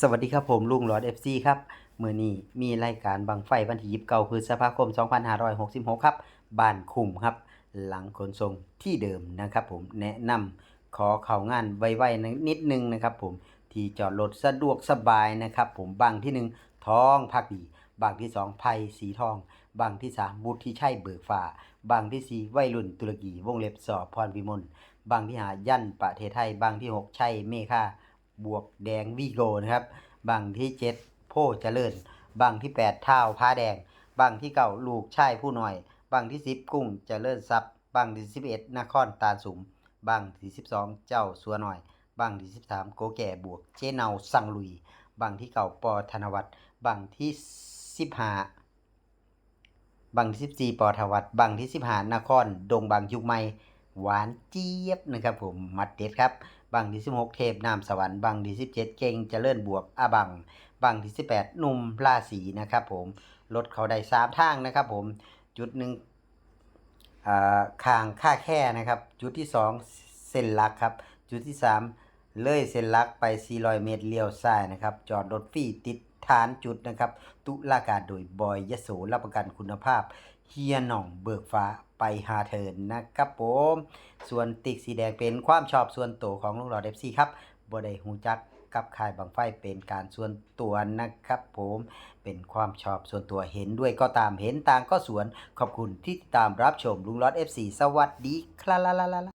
สวัสดีครับผมลุงหลอด FC ครับมื้อนี้มีรายการบังไฟวันที่29พฤษภาคม 2566 ครับบ้านคุมครับ หลังขนส่งที่เดิมนะครับผมแนะนำขอเข้างานไวๆนิดนึงนะครับผมที่จอดรถสะดวกสบายนะครับผมบางที่หนึ่งทองพักดีบางที่สองไผ่สีทอง บางที่สามบุตรที่ใช่เบิกฟ้าบางที่สี่วัยรุ่นตุรกีวงเล็บสอบพรพิมลบางที่หายันประเทศไทย บางที่หกใช่เมฆา บวกแดงวีโกนะครับบางที่เจ็ดโพเจริญบางที่แปดเท้าผ้าแดงบางที่เก้าลูกชายผู้หน้อยบางที่สิบกุ้งเจริญทรัพย์บางที่สิบเอ็ดนครตาสุมบางที่สิบสองเจ้าสัวหน้อยบางที่สิบสามโกแก่บวกเจเนาสังลุยบางที่เก่าปอธนวัฒน์บางที่สิบห้าบางที่สิบสี่ปอทวัตบางที่สิบหานคร ดงบางยุคใหม่ หวานเจี๊ยบนะครับผมมัดเด็ดครับบางที่สิบหกเทพนามสวรรค์บางที่สิบเจ็ดเก่งเจริญบวกอาบังบางที่สิบแปดหนุ่มราศีนะครับผมรถเขาได้สามทางนะครับผมจุดหนึ่งอ่าคางค่าแค่นะครับ จุดที่สองเส้นลักครับ จุดที่สามเลยเส้นลักไป 400 เมตรเลี้ยวซ้ายนะครับ จอดรถฟรีติดฐานจุดนะครับ ตุลาการโดยบอยยโสรับประกันคุณภาพ เฮียหน่องเบิกฟ้าไปหาเทินนะครับผม ส่วนติ๊กสีแดงเป็นความชอบส่วนตัวของลุงหลอดเอฟซีครับบ่ได้หูจักกับค่ายบางไฟเป็นการส่วนตัวนะครับผมเป็นความชอบส่วนตัวเห็นด้วยก็ตามเห็นต่างก็สวนขอบคุณที่ติดตามรับชมลุงหลอด FC สวัสดีครับ